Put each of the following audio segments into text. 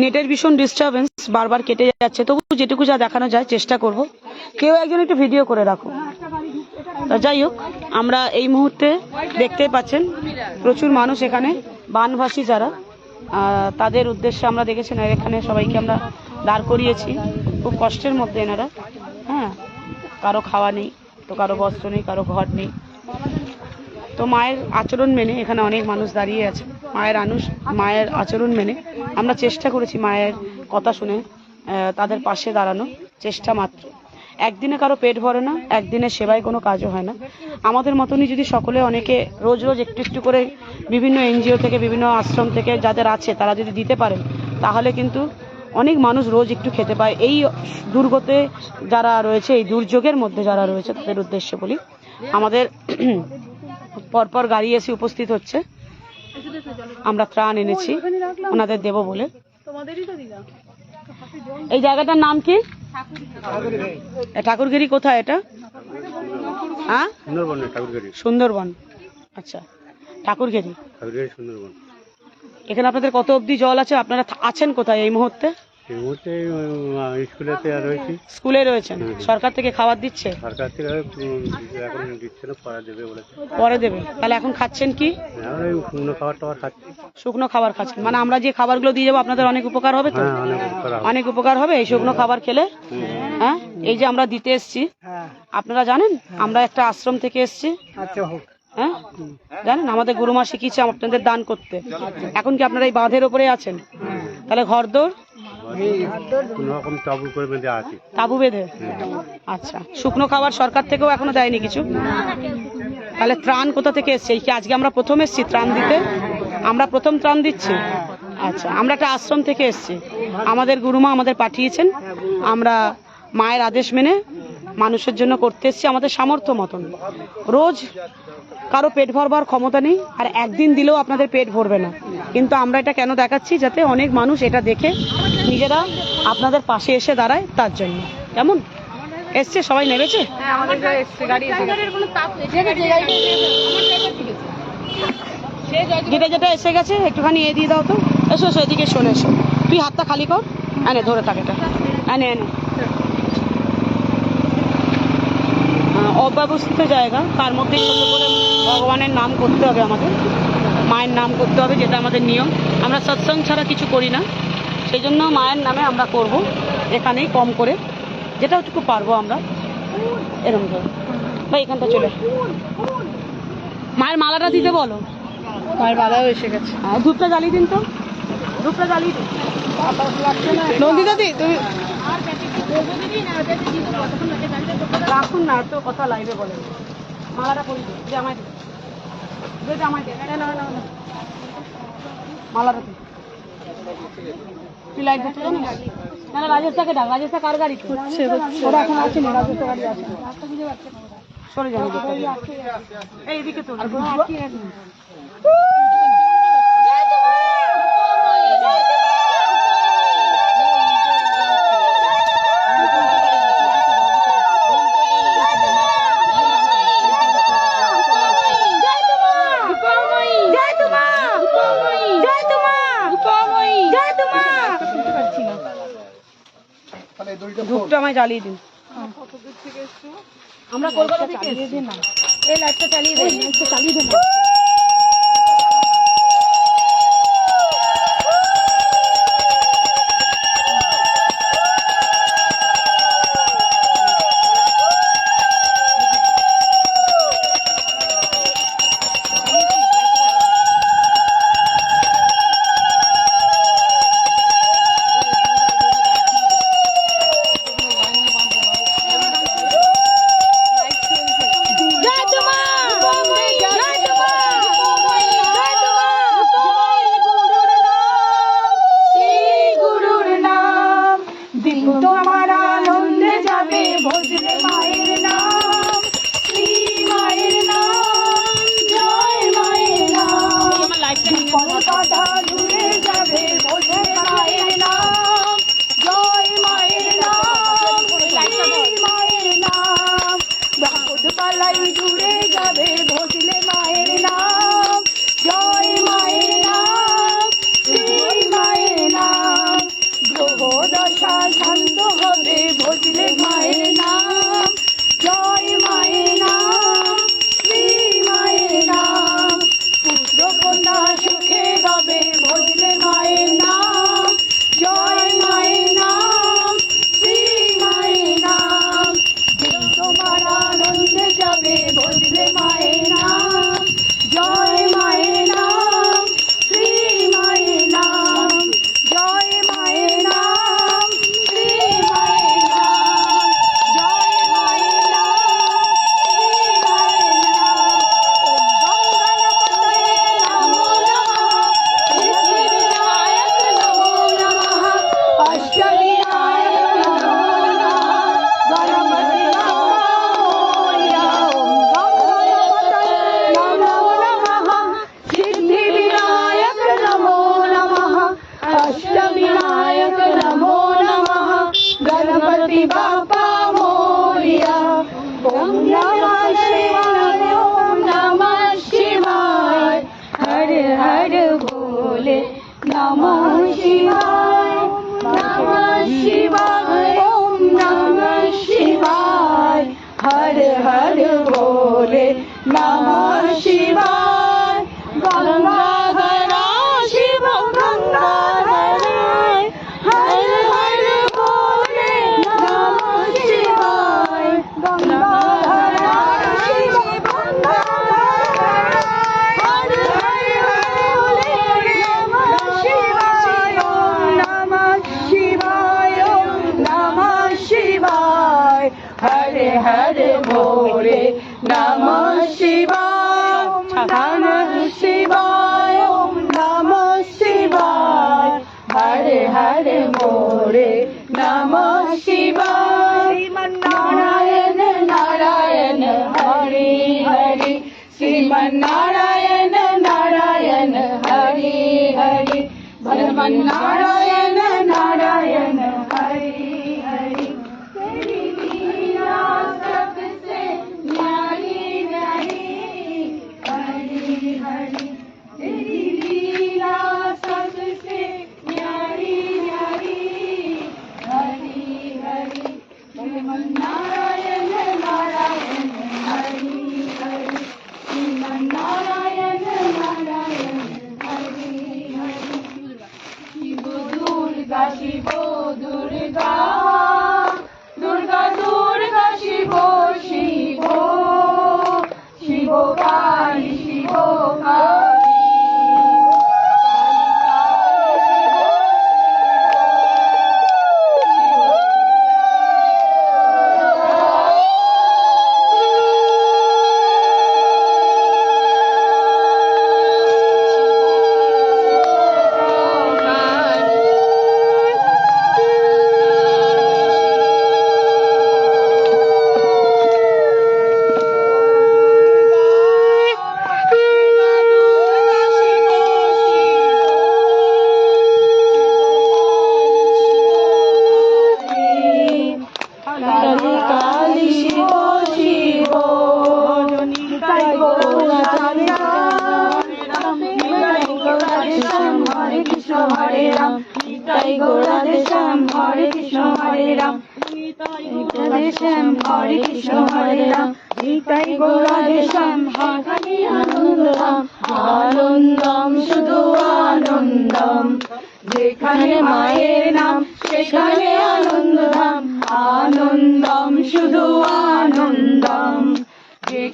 নেটের ভীষণ ডিস্টারবেন্স বারবার কেটে যাচ্ছে। তবু যেটুকু যা দেখানো যায় চেষ্টা করব। কেউ একজন একটু ভিডিও করে রাখো। যাই হোক, আমরা এই মুহূর্তে দেখতে পাচ্ছেন প্রচুর মানুষ এখানে, বানভাসী যারা। তাদের উদ্দেশ্যে আমরা দেখেছেন আর এখানে সবাইকে আমরা দাঁড় করিয়েছি। খুব কষ্টের মধ্যে এনারা। হ্যাঁ কারও খাওয়া নেই, তো কারও বস্ত্র নেই, কারও ঘর নেই। তো মায়ের আচরণ মেনে এখানে অনেক মানুষ দাঁড়িয়ে আছে। মায়ের আনুষ, মায়ের আচরণ মেনে। আমরা চেষ্টা করেছি মায়ের কথা শুনে তাদের পাশে দাঁড়ানো চেষ্টা মাত্র। একদিনে কারও পেট ভরে না, একদিনে সেবায় কোনো কাজও হয় না। আমাদের মতনই যদি সকলে অনেকে রোজ রোজ একটু একটু করে বিভিন্ন এনজিও থেকে, বিভিন্ন আশ্রম থেকে যাদের আছে, তারা যদি দিতে পারেন, তাহলে কিন্তু অনেক মানুষ রোজ একটু খেতে পায়। এই দুর্গতে যারা রয়েছে, এই দুর্যোগের মধ্যে যারা রয়েছে, তাদের উদ্দেশ্যে বলি আমাদের পরপর গাড়ি এসে উপস্থিত হচ্ছে। আমরা ত্রাণ এনেছি। ওনাদের দেব বলে। এই জায়গাটার নাম কি? এ ঠাকুরগিরি কোথায় এটা? হ্যাঁ? সুন্দরবন না ঠাকুরগাড়ি সুন্দরবন। আচ্ছা। ঠাকুরগিরি। এখানে আপনাদের কত অবধি জল আছে? আপনারা আছেন কোথায় এই মুহূর্তে? এই মুহূর্তে স্কুলেতে রয়েছি। স্কুলে রয়েছেন? সরকার থেকে খাবার দিচ্ছে? সরকার থেকে এখন দিচ্ছে না পড়া দেবে বলেছে। পরে দেবে। তাহলে এখন খাচ্ছেন কি? আমরা ওই শুকনো খাবার টাবার খাচ্ছি। শুকনো খাবার খাচ্ছেন। মানে আমরা যে খাবারগুলো দিয়ে যাব আপনাদের অনেক উপকার হবে তো? হ্যাঁ অনেক উপকার হবে। এই শুকনো খাবার খেলে? হ্যাঁ। এই যে আমরা দিতে এসছি। আপনারা জানেন? আমরা একটা আশ্রম থেকে এসছি। হ্যাঁ? জানেন? আমাদের গুরুমা শিখিয়েছে আপনাদের দান করতে। এখন কি আপনারা এই বাঁধের ওপরে আছেন? তাহলে ঘর বেঁধে আচ্ছা। শুকনো খাবার সরকার থেকেও এখনও দেয়নি কিছু? তাহলে ত্রাণ কোথা থেকে এসছে? কি আজকে আমরা প্রথম এসছি ত্রাণ দিতে? আমরা প্রথম ত্রাণ দিচ্ছি? আচ্ছা আমরা একটা আশ্রম থেকে এসছি। আমাদের গুরুমা আমাদের পাঠিয়েছেন। আমরা মায়ের আদেশ মেনে মানুষের জন্য করতে এসছি আমাদের সামর্থ্য মতন। রোজ কারও পেট ভরবার ক্ষমতা নেই আর একদিন দিলেও আপনাদের পেট ভরবে না। কিন্তু আমরা এটা কেন দেখাচ্ছি? যাতে অনেক মানুষ এটা দেখে নিজেরা আপনাদের পাশে এসে দাঁড়ায় তার জন্য। কেমন? এসছে? সবাই নেমেছে? যেটা যেটা এসে গেছে একটুখানি এ দিয়ে দাও তো। এসো এসো এদিকে শোনো এসো। তুই হাতটা খালি কর। এনে ধরে থাক এটা। এনে এনে। অব্যবস্থিত জায়গা। তার মধ্যে করে ভগবানের নাম করতে হবে আমাদের। মায়ের নাম করতে হবে যেটা আমাদের নিয়ম। আমরা সৎসঙ্গ ছাড়া কিছু করি না। সেই জন্য মায়ের নামে আমরা করব এখানেই কম করে। যেটাটুকু পারব আমরা। এরকম করে। ভাই এখানটা চলে মায়ের মালাটা দিতে বলো। মায়ের বাবাও এসে গেছে। হ্যাঁ ধূপটা জ্বালিয়ে দিন তো। ধূপটা জ্বালিয়ে দিন। নন্দিতা দি তুমি রাখুন না এত কথা লাইভে বলেন মালাটা পরি দে। জামাই দে জামাই দে না না না মালাটা তুই জানিস? না না ডাক কার গাড়ি? ওরা এখন আছে না রাজেশটা গাড়ি আছে সরে যান এই এদিকে তো ধূপটা আমায় জ্বালিয়ে দিন। আমরা কলকাতা থেকে এসেছি। এই লাইটটা চালিয়ে দিন একটু চালিয়ে দিন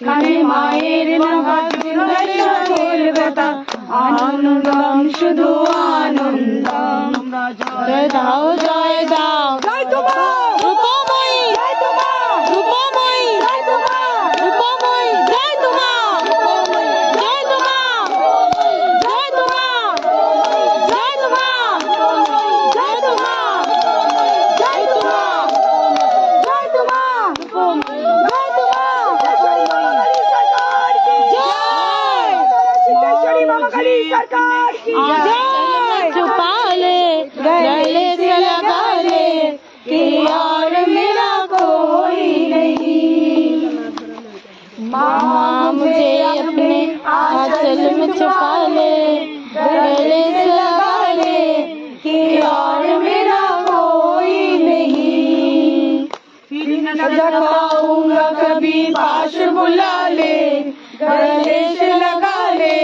যেখানে মায়ের নাগাদ সকল ব্যথা। আনন্দম শুধু আনন্দম। জয় দাও জয় দাও। छुपा गले से लगा ले कि यार मेरा कोई नहीं। फिर जगाऊँगा कभी पास बुला ले, गले लगा ले,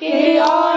कि यार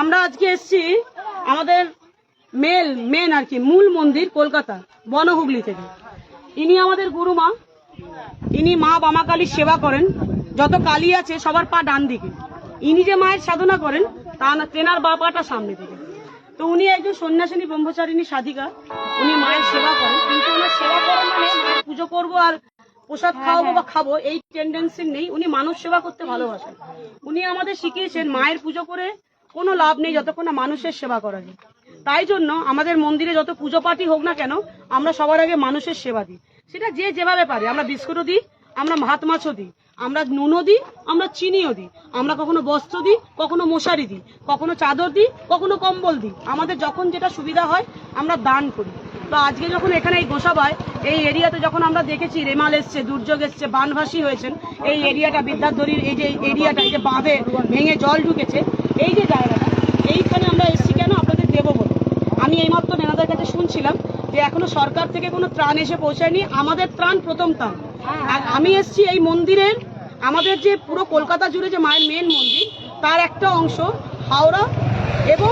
আমরা আজকে এসেছি আমাদের মেল, মেন আর কি, মূল মন্দির কলকাতা, বনহুগলি থেকে। ইনি আমাদের গুরুমা। ইনি মা বামা কালীর সেবা করেন। যত কালী আছে, সবার পা ডান দিকে। ইনি যে মায়ের সাধনা করেন তা না তেনার বা পাটা সামনে দিকে তো উনি একজন সন্ন্যাসিনী ব্রহ্মচারিণী সাধিকা। উনি মায়ের সেবা করেন। কিন্তু ওনার সেবা করেন মানে পুজো করব আর প্রসাদ খাওয়াবো বা খাব এই টেন্ডেন্সি নেই। উনি মানুষ সেবা করতে ভালোবাসেন। উনি আমাদের শিখিয়েছেন মায়ের পুজো করে কোনো লাভ নেই যতক্ষণ না মানুষের সেবা করা যায়। তাই জন্য আমাদের মন্দিরে যত পুজো পাঠই হোক না কেন আমরা সবার আগে মানুষের সেবা দিই। সেটা যে যেভাবে পারে। আমরা বিস্কুটও দিই আমরা ভাত মাছও দিই। আমরা নুনও দিই, আমরা চিনিও দিই। আমরা কখনো বস্ত্র দিই, কখনো মশারি দিই, কখনো চাদর দিই, কখনো কম্বল দিই। আমাদের যখন যেটা সুবিধা হয়, আমরা দান করি। তো আজকে যখন এখানে এই গোসাবায়, এই এরিয়াতে যখন আমরা দেখেছি, রেমাল এসছে, দুর্যোগ এসছে, বানভাসী হয়েছেন, এই এরিয়াটা বিদ্যাধরীর এই যে এরিয়াটা, এই যে বাঁধে ভেঙে জল ঢুকেছে, এই যে জায়গাটা, এইখানে আমরা এসছি কেন আপনাদের দেবো বলে আমি এইমাত্র নেনাদের কাছে শুনছিলাম যে এখনও সরকার থেকে কোনো ত্রাণ এসে পৌঁছায়নি। আমাদের ত্রাণ প্রথম ত্রাণ। আর আমি এসছি এই মন্দিরের আমাদের যে পুরো কলকাতা জুড়ে যে মায়ের মেন মন্দির তার একটা অংশ হাওড়া এবং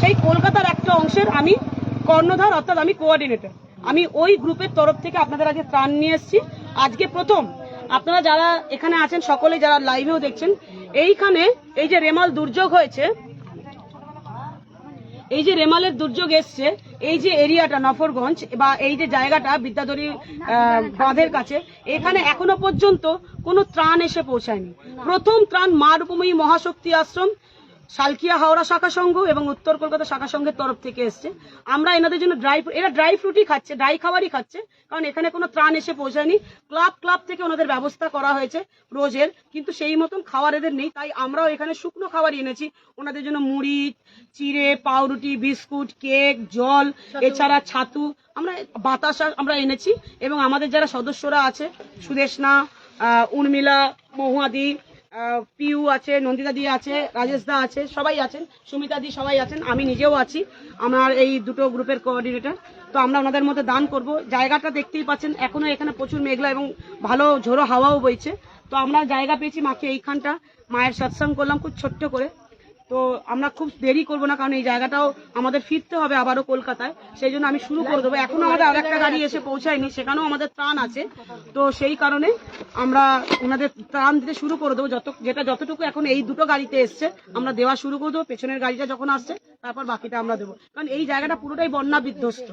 সেই কলকাতার একটা অংশের আমি কর্ণধার অর্থাৎ আমি কোঅর্ডিনেটর আমি ওই গ্রুপের তরফ থেকে আপনাদের আজকে ত্রাণ নিয়ে এসেছি। আজকে প্রথম আপনারা যারা এখানে আছেন সকলে যারা লাইভেও দেখছেন এইখানে এই যে রেমাল দুর্যোগ হয়েছে এই যে রেমালের দুর্যোগ এসছে, এই যে এরিয়াটা, নফরগঞ্জ, বা এই যে জায়গাটা বিদ্যাধরী বাঁধের কাছে, এখানে এখনও পর্যন্ত কোনো ত্রাণ এসে পৌঁছায়নি। প্রথম ত্রাণ মা রূপময়ী মহাশক্তি আশ্রম সালকিয়া হাওড়া শাখা সংঘ এবং উত্তর কলকাতা শাখা সংঘের তরফ থেকে এসছে। আমরা এনাদের জন্য ড্রাই এরা ড্রাই ফ্রুটই খাচ্ছে ড্রাই খাবারই খাচ্ছে কারণ এখানে কোনো ত্রাণ এসে পৌঁছায়নি। ক্লাব ক্লাব থেকে ওনাদের ব্যবস্থা করা হয়েছে রোজের কিন্তু সেই মতন খাবার এদের নেই তাই আমরাও এখানে শুকনো খাবার এনেছি। ওনাদের জন্য মুড়ি চিড়ে পাউরুটি বিস্কুট কেক জল এছাড়া ছাতু। আমরা বাতাসা আমরা এনেছি এবং আমাদের যারা সদস্যরা আছে সুদেশনা উর্মিলা মহুয়াদি পিউ আছে, নন্দিতা দি আছে, রাজেশ দা আছে, সবাই আছেন, সুমিতা দি সবাই আছেন, আমি নিজেও আছি, আমার এই দুটো গ্রুপের কোঅর্ডিনেটর তো আমরা ওনাদের মধ্যে দান করব। জায়গাটা দেখতেই পাচ্ছেন এখনও এখানে প্রচুর মেঘলা এবং ভালো ঝোড়ো হাওয়াও বইছে। তো আমরা জায়গা পেয়েছি মাকে এইখানটা, মায়ের সৎসঙ্গ করলাম খুব ছোট্ট করে। তো আমরা খুব দেরি করব না কারণ এই জায়গাটাও আমাদের ফিরতে হবে আবারও কলকাতায়। সেই জন্য আমি শুরু করে দেবো। এখনও আমাদের আরেকটা গাড়ি এসে পৌঁছায়নি সেখানেও আমাদের ত্রাণ আছে। তো সেই কারণে আমরা ওনাদের ত্রাণ দিতে শুরু করে দেবো। যত যেটা যতটুকু এখন এই দুটো গাড়িতে এসছে আমরা দেওয়া শুরু করে দেবো। পেছনের গাড়িটা যখন আসছে তারপর বাকিটা আমরা দেবো। কারণ এই জায়গাটা পুরোটাই বন্যা বিধ্বস্ত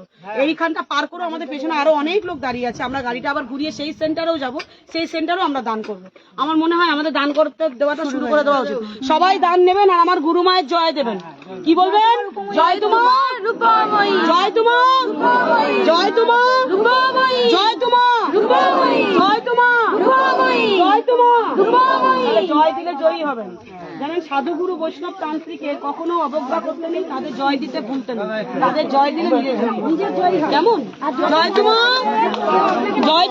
এইখানটা পার করে আমাদের পেছনে আরও অনেক লোক দাঁড়িয়ে আছে। আমরা গাড়িটা আবার ঘুরিয়ে সেই সেন্টারেও যাব। সেই সেন্টারেও আমরা দান করব। আমার মনে হয় আমাদের দান করতে দেওয়াটা শুরু করে দেওয়া উচিত। সবাই দান নেবেন আর আমার গুরু মায়ের জয় দেবেন। কি বলবেন? জয় তোমার। জয় তোমার। জয় তোমার। জয় তোমার। জয় তোমার। জয় তোমার। জয় দিলে জয়ী হবেন। জানেন, সাধুগুরু বৈষ্ণব তান্ত্রিকের কখনো অবজ্ঞা করতে নেই, তাদের জয় দিতে ভুলতে নেই। তাদের জয় দিলে নিজের জয় কেমন? জয় তোমার জয়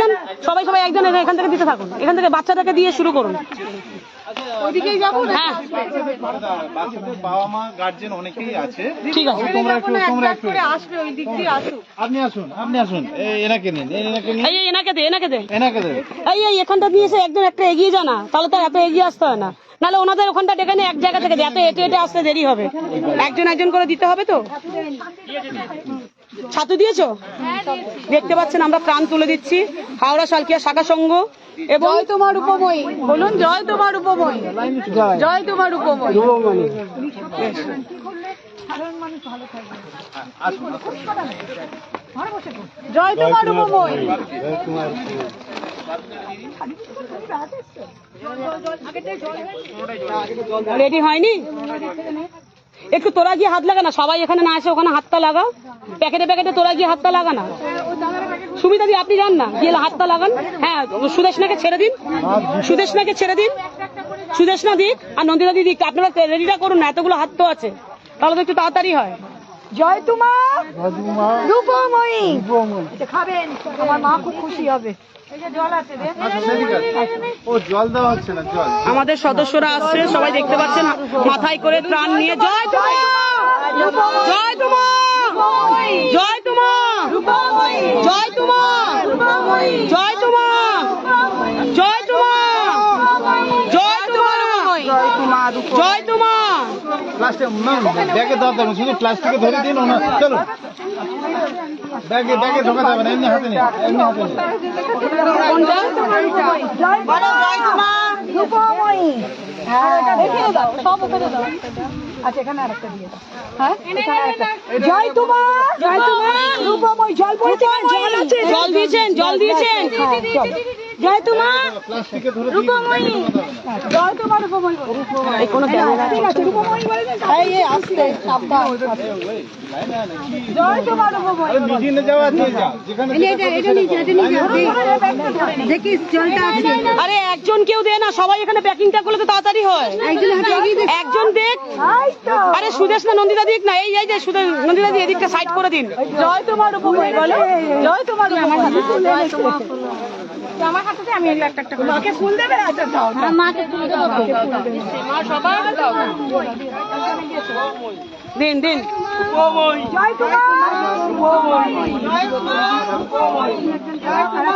যান। সবাই সবাই একজন এখান থেকে দিতে থাকুন। এখান থেকে বাচ্চাটাকে দিয়ে শুরু করুন। ওইদিকেই যাব হ্যাঁ। বাচ্চাদের বাবা মা গার্জেন অনেকেই আছে। ঠিক আছে। তোমরা একটু তোমরা একটু। আসবে ওই দিক দিয়ে আসুক। আপনি আসুন আপনি আসুন। এনাকে নিন এনাকে নিন। এই এই এনাকে দে এনাকে দে। এনাকে দেন এই এই এখানটা দিয়ে এসে একজন একটা এগিয়ে তাহলে তো আর এত এগিয়ে আসতে হয় না। নাহলে ওনাদের ওখানটা ডেকে এক জায়গা থেকে এত হেঁটে হেঁটে আসতে দেরি হবে। একজন একজন করে দিতে হবে তো? ছাতু দিয়েছ? দেখতে পাচ্ছেন আমরা প্রাণ তুলে দিচ্ছি। হাওড়া সালকিয়া শাখা সংঘ এবং জয় তোমার উপময়ী। বলুন জয় তোমার উপময়ী। জয় তোমার উপময়ী। জয় তোমার উপময়ী। রেডি হয়নি? একটু তোরা গিয়ে হাত লাগা না সবাই এখানে না আসে ওখানে হাতটা লাগাও। প্যাকেটে প্যাকেটে তোরা গিয়ে হাতটা লাগা না। সুবিধা দি আপনি যান না গিয়ে হাতটা লাগান। হ্যাঁ সুদেশনাকে ছেড়ে দিন। সুদেশনাকে ছেড়ে দিন। সুদেশনা দিক আর নন্দিতা দিদি আপনারা রেডিটা করুন না এতগুলো হাত তো আছে। তাহলে তো একটু তাড়াতাড়ি হয়। জয় তোমার রূপময়ী। খাবেন আমার মা খুব খুশি হবে। আচ্ছা জল আমাদের সদস্যরা আসছে সবাই দেখতে পাচ্ছেন মাথায় করে ত্রাণ নিয়ে জয় তোমা! জয় তোমা! জয় তোমা! জয় তোমা! জয় তোমা! জয় তোমা! জয় তোমা! জয় তোমা! প্লাস্টিক ব্যাগে দেওয়া যাবে শুধু প্লাস্টিকে ধরে দিন ওনা চলো। ব্যাগে ব্যাগে ঢোকা যাবে না এমনি হাতে নেই এমনি হাতে নেই রূপময়ী হ্যাঁ এখানে দাও সব ওখানে দাও আচ্ছা এখানে আরেকটা দিয়ে হ্যাঁ জয় তোমার জয় তোমার রূপময়ী জল জল আছে জল দিয়েছেন জল দিয়েছেন। জয় দিন রূপময়ী। জয় তোমার রূপময়ী এই কোনো ক্যামেরা ঠিক আছে রূপময়ী বলে দেন। এই এই আস্তে সাবধান জয় তোমার রূপময়ী দেখিস জলটা আছে। আরে একজন কেউ দে না সবাই এখানে প্যাকিংটা করলে তো তাড়াতাড়ি হয়। একজন দেখ। আরে সুদেশ না নন্দিতা দিক না এই এই যে সুদেশ নন্দিতা দি এদিকটা সাইড করে দিন। জয় তোমার বলো। জয় তোমার জয় তোমার আমার হাতে আমি এগুলো একটা একটা মাকে ফুল দেবে? আচ্ছা দাও মাকে ফুল দেবো। মা সবাই দাও। দিন দিন। জয়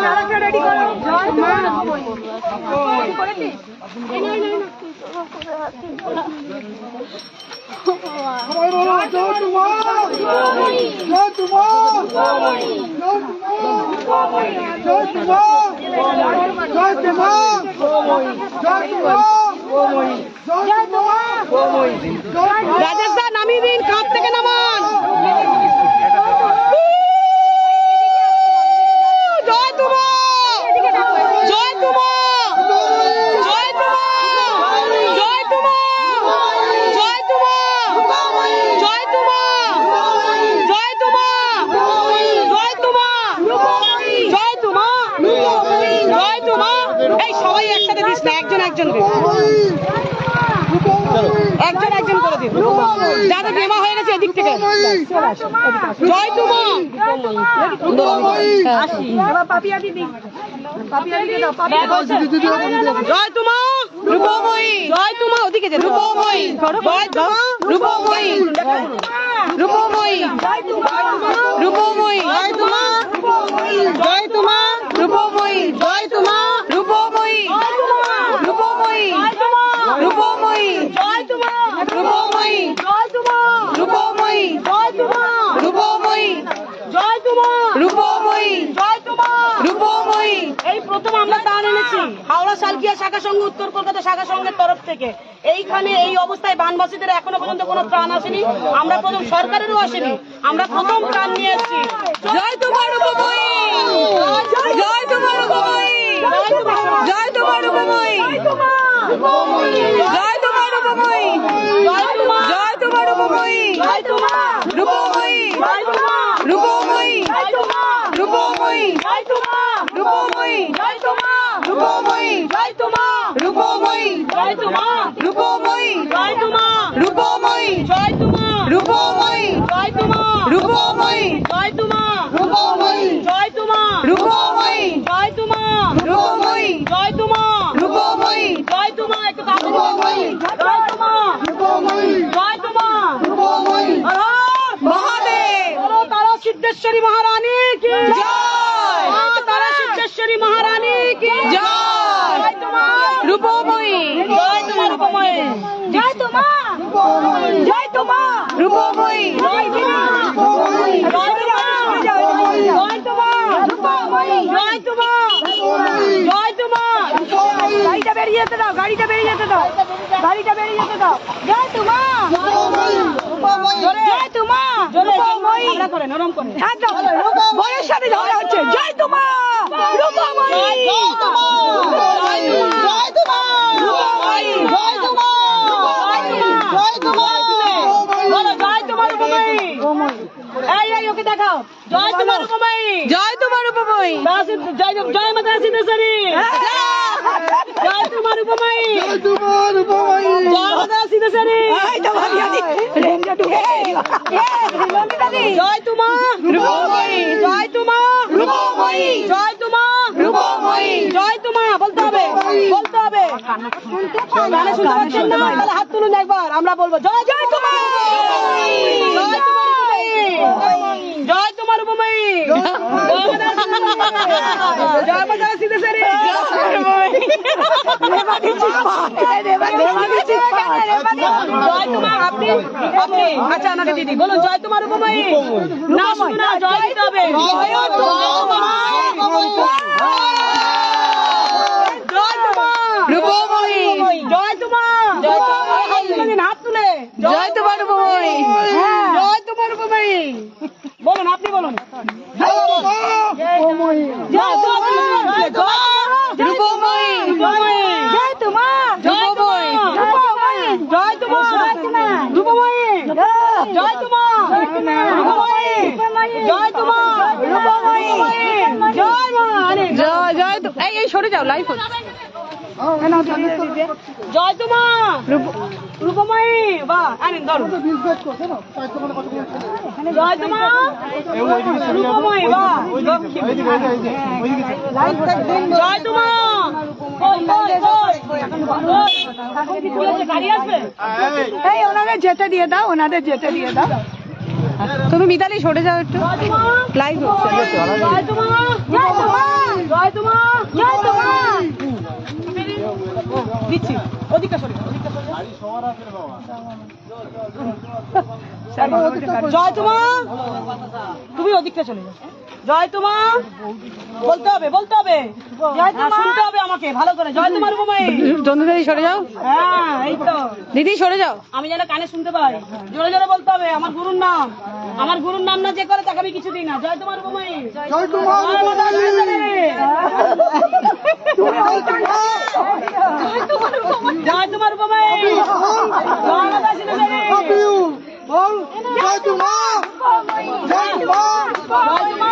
আরেকটা রেডি করো। জয় করেছিস? রাজেশ দা নামিয়ে দিন কাঁপ থেকে নামান থেকে জয় তোমা জয় তোমা রূপময়ী জয় তোমা ওদিকে যে রূপময়ী জয় তোমা রূপময়ী রূপময়ী রূপময়ী জয় তোমা জয় তোমা রূপময়ী জয় তোমা রূপময়ী রূপময়ী রূপময়ী জয় তোমা রূপময়ী জয় তোমা রূপময়ী জয় তোমা রূপময়ী জয় তোমা রূপময়ী। জয় তোমা। রূপময়ী। এই প্রথম আমরা দান এনেছি। হাওড়া সালকিয়া শাখা সংঘ উত্তর কলকাতা শাখা সংঘের তরফ থেকে। এইখানে এই অবস্থায় বানবাসীদের এখনও পর্যন্ত কোনো ত্রাণ আসেনি। আমরা প্রথম সরকারেরও আসেনি। আমরা প্রথম ত্রাণ নিয়ে এসেছি। জয় তোমার রূপময়ী। জয় তোমার রূপময়ী। জয় তোমার রূপময়ী। জয় তোমার রূপময়ী। জয় তোমার রূপময়ী। জয় তোমার রূপময়ী। রূপময়ী জয় তোমার রূপময়ী জয় তোমার রূপময়ী জয় তোমার রূপময়ী জয় তোমার রূপময়ী জয় তোমার রূপময়ী জয় তোমার রূপময়ী জয় তোমার রূপময়ী জয় তোমার রূপময়ী জয় তোমার রূপময়ী জয় তোমার রূপময়ী জয় তোমার রূপময়ী জয় তোমার রূপময়ী জয় তোমার একটু রূপময়ী জয় তোমার রূপময়ী জয় তোমার রূপময়ী মহাদেব বলো তারা সিদ্ধেশ্বরী মহারানী কি জয় মা তারা সিদ্ধেশ্বরী মহারানী কি জয় জয় তোমার রূপময়ী জয় তোমার রূপময়ী জয় তোমার জয় তোমার তোমার রূপময়ী। তোমার তোমার গাড়িটা বেরিয়ে যেতে দাও গাড়িটা বেরিয়ে যেতে দাও। গাড়িটা বেরিয়ে যেতে দাও। জয় তোমার জয় তোমার রূপময়ী। করে নরম করে। একদম বয়ের সাথে ঝগড়া হচ্ছে। তোমার রূপময়ী। তোমার জয় তোমার জয় তোমার এই এই ওকে দেখাও। জয় তোমার জয় তোমার উপময় জয় জয় মাতা সিদ্ধেশ্বরী। জয় তোমার উপমাই। তোমার উপমাই। জয় মাতা সিদ্ধেশ্বরী। জয় তোমা। রূপময়ী। জয় তোমা। রূপময়ী। জয় তোমা। রূপময়ী। জয় তোমা বলতে হবে। বলতে হবে। শুনতে পাচ্ছেন না? তাহলে হাত তুলুন একবার। আমরা বলব জয় জয় তোমা। জয় তোমার উপমাই। জয় মাতা সিদ্ধেশ্বরী। জয় তোমার আপনি আপনি। আচ্ছা আমাকে দিদি বলুন জয় তোমার উপমাই। না জয় দিতে হবে। সরে যাও লাইফ হ্যাঁ, জয় তোমা! জয় তোমা! এই ওনাদের যেতে দিয়ে দাও ওনাদের যেতে দিয়ে দাও। তুমি মিতালি সরে যাও একটু। লাইভ জয় তোমা! জয় তোমা! জয় তোমা! দিচ্ছি। ওদিকটা সরি ওদিকটা সরি বাবা। জয় তোমা তুমি ওদিকটা চলে যাও। জয় তোমা বলতে হবে বলতে হবে। জয় তোমা শুনতে হবে আমাকে ভালো করে। জয় তোমার উপমাই চন্দ্রদারি সরে যাও। হ্যাঁ এই তো। দিদি সরে যাও। আমি যেন কানে শুনতে পাই। জোরে জোরে বলতে হবে আমার গুরুর নাম। আমার গুরুর নাম না যে করে তাকে আমি কিছু দিই না। জয় তোমার উপমাই জয় তোমার জয় তোমার উপমাই জয় মাতা Siddheshwari. Vamos! Vai do mar! Vai do mar!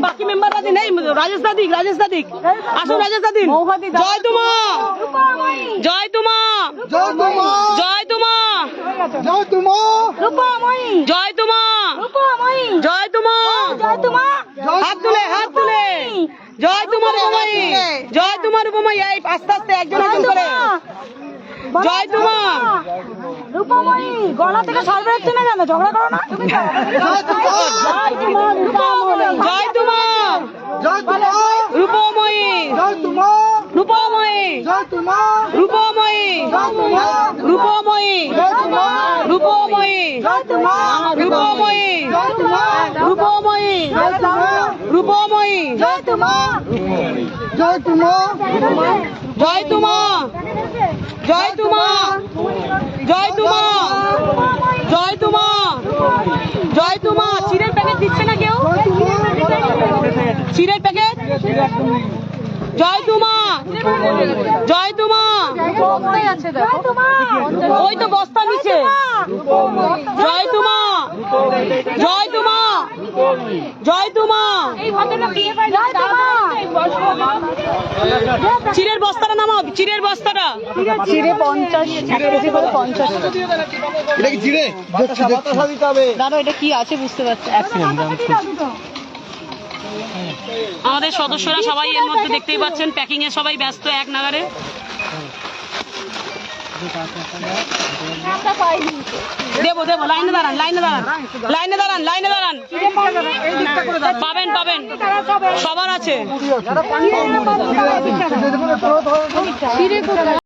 বাকি মেম্বাররা দিন। এই রাজেশ দাদিক রাজেশ আসুন রাজেশ দাদিন জয় তোমা। জয় তোমা। জয় তোমার জয় তোমা। জয় তোমার রূপময়ী। জয় তোমা। রূপময়ী। জয় তোমা। জয় তোমার হাত তুলে হাত তুলে। জয় তোমার উপমাই জয় তোমার উপমাই এই আস্তে আস্তে একজন একজন করে। জয় তোমা রূপময়ী গলা থেকে সর্বের চেনে কেন ঝগড়া করো না জয় তোমা জয় তোমার রূপময়ী জয় তোমার রূপময়ী জয় তোমার রূপময়ী জয় তোমার রূপময়ী জয় তোমার রূপময়ী জয় তোমার রূপময়ী জয় তোমার রূপময়ী জয় তোমার রূপময়ী জয় তোমার জয় তোমার জয় তোমা জয় তোমা! জয় তোমা! জয় তোমা! জয় তোমা! চিড়ের প্যাকেট দিচ্ছে না কেউ? চিড়ের প্যাকেট? জয় তোমা! জয় তোমা! ওই তো বস্তা নিচে। জয় তোমা! জয় তোমা! জয় তোমা চিড়ের বস্তাটা নামাও চিড়ের বস্তাটা। চিড়ে পঞ্চাশ পঞ্চাশ। এটা কি দাদা এটা কি আছে বুঝতে পারছি। আমাদের সদস্যরা সবাই এর মধ্যে দেখতেই পাচ্ছেন প্যাকিং এ সবাই ব্যস্ত এক নাগারে। দেবো দেবো লাইনে দাঁড়ান লাইনে দাঁড়ান লাইনে দাঁড়ান লাইনে দাঁড়ান। পাবেন পাবেন। সবার আছে।